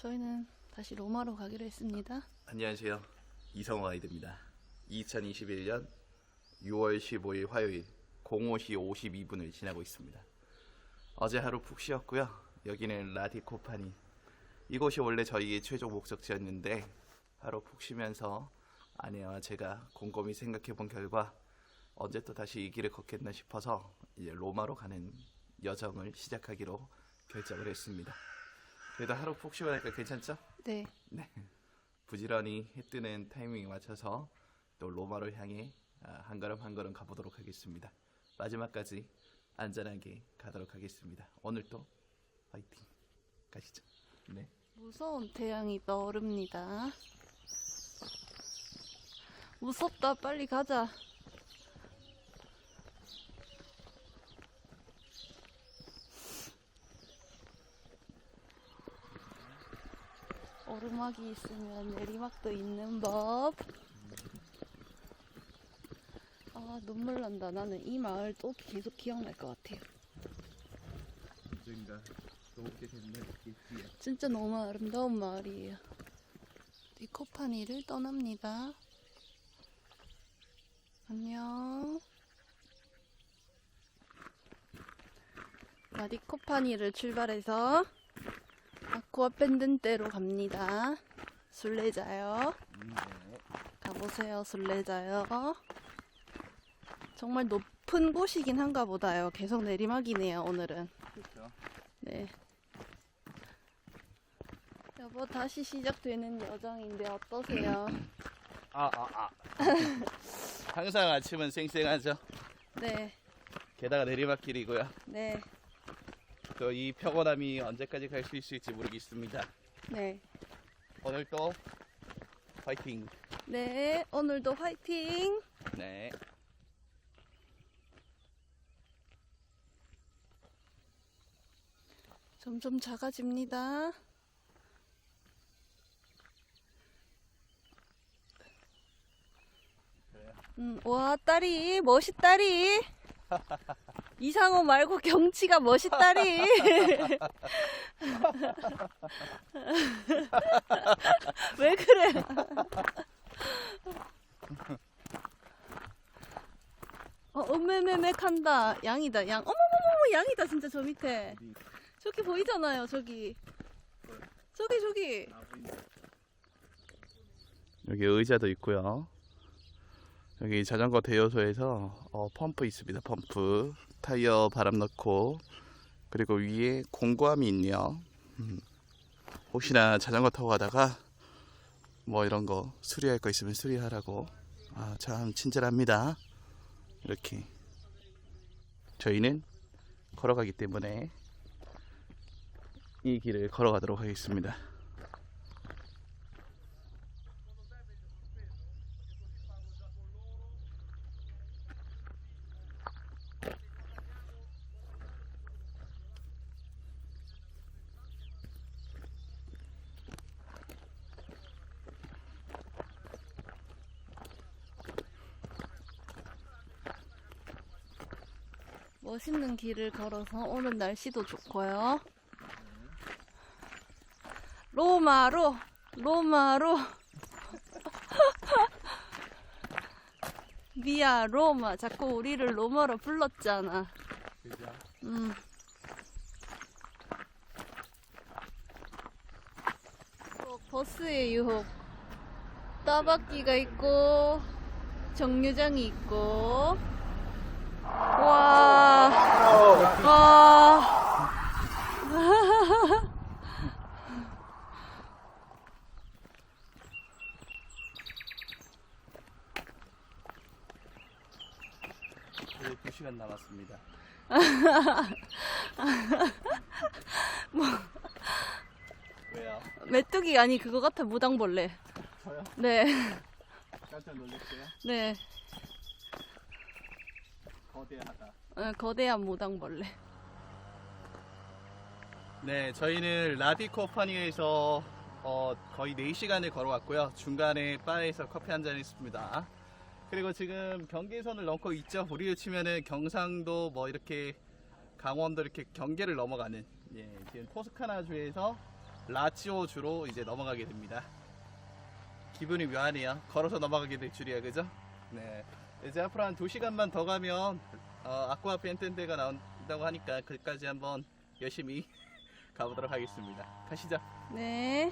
저희는 다시 로마로 가기로 했습니다. 안녕하세요. 이성호 가이드입니다. 2021년 6월 15일 화요일 05시 52분을 지나고 있습니다. 어제 하루 푹 쉬었고요. 여기는 라디코파니. 이곳이 원래 저희의 최종 목적지였는데 하루 푹 쉬면서 아내와 제가 곰곰이 생각해 본 결과 언제 또 다시 이 길을 걷겠나 싶어서 이제 로마로 가는 여정을 시작하기로 결정을 했습니다. 그래도 하루 푹 쉬고 나니까 괜찮죠? 네, 부지런히 해 뜨는 타이밍에 맞춰서 또 로마를 향해 아, 한 걸음 한 걸음 가보도록 하겠습니다. 마지막까지 안전하게 가도록 하겠습니다. 오늘도 화이팅 가시죠. 네. 무서운 태양이 떠오릅니다. 무섭다, 빨리 가자. 오르막이 있으면 내리막도 있는 법. 아, 눈물 난다. 나는 이 마을 또 계속 기억날 것 같아요. 언젠가 좋게 된날 있겠지요. 진짜 너무 아름다운 마을이에요. 니코파니를 떠납니다. 안녕. 라디코파니를 출발해서 아쿠아 밴든대로 갑니다. 술래자요. 가보세요, 술래자요. 정말 높은 곳이긴 한가 보다요. 계속 내리막이네요, 오늘은. 그렇죠. 네. 여보 다시 시작되는 여정인데 어떠세요? 아, 아, 아. 항상 아침은 쌩쌩하죠. 네, 게다가 내리막길이고요. 네, 또이 평온함이 언제까지 갈 수 있을지 모르겠습니다. 네. 오늘도 화이팅. 네, 오늘도 화이팅! 네. 점점 작아집니다. 음, 와, 딸이, 멋있다리. 이상호 말고 경치가 멋있다리. 왜 그래? 어, 음메메맥 한다. 양이다, 양. 어머머머머, 양이다, 진짜 저 밑에. 저기 보이잖아요, 저기. 저기, 저기. 여기 의자도 있고요. 여기 자전거 대여소에서 어, 펌프 있습니다. 펌프 타이어 바람 넣고 그리고 위에 공구함이 있네요. 음. 혹시나 자전거 타고 가다가 뭐 이런 거 수리할 거 있으면 수리하라고. 아, 참 친절합니다. 이렇게 저희는 걸어가기 때문에 이 길을 걸어가도록 하겠습니다. 멋있는 길을 걸어서 오늘 날씨도 좋고요. 로마로, 로마로. 미야 로마. 자꾸 우리를 로마로 불렀잖아. 그죠? 음. 어, 버스의 유혹. 따박기가 있고, 정류장이 있고. 와. 와. 이제 2시간 남았습니다. 왜요? 메뚜기 아니 그거 같아 무당벌레. 저요? 네. 깜짝 놀랐어요? 네. 거대하다. 어, 거대한 무당벌레. 네, 저희는 라디코파니에서 어, 거의 4시간을 걸어왔고요. 중간에 바에서 커피 한 잔 했습니다. 그리고 지금 경계선을 넘고 있죠. 우리로 치면은 경상도 뭐 이렇게 강원도 이렇게 경계를 넘어가는 예, 지금 토스카나주에서 라치오 주로 이제 넘어가게 됩니다. 기분이 묘하네요. 걸어서 넘어가게 될 줄이야, 그죠? 네. 이제 앞으로 한 2시간만 더 가면 어, 아쿠아 펜텐데가 나온다고 하니까 그까지 한번 열심히 가보도록 하겠습니다. 가시죠. 네.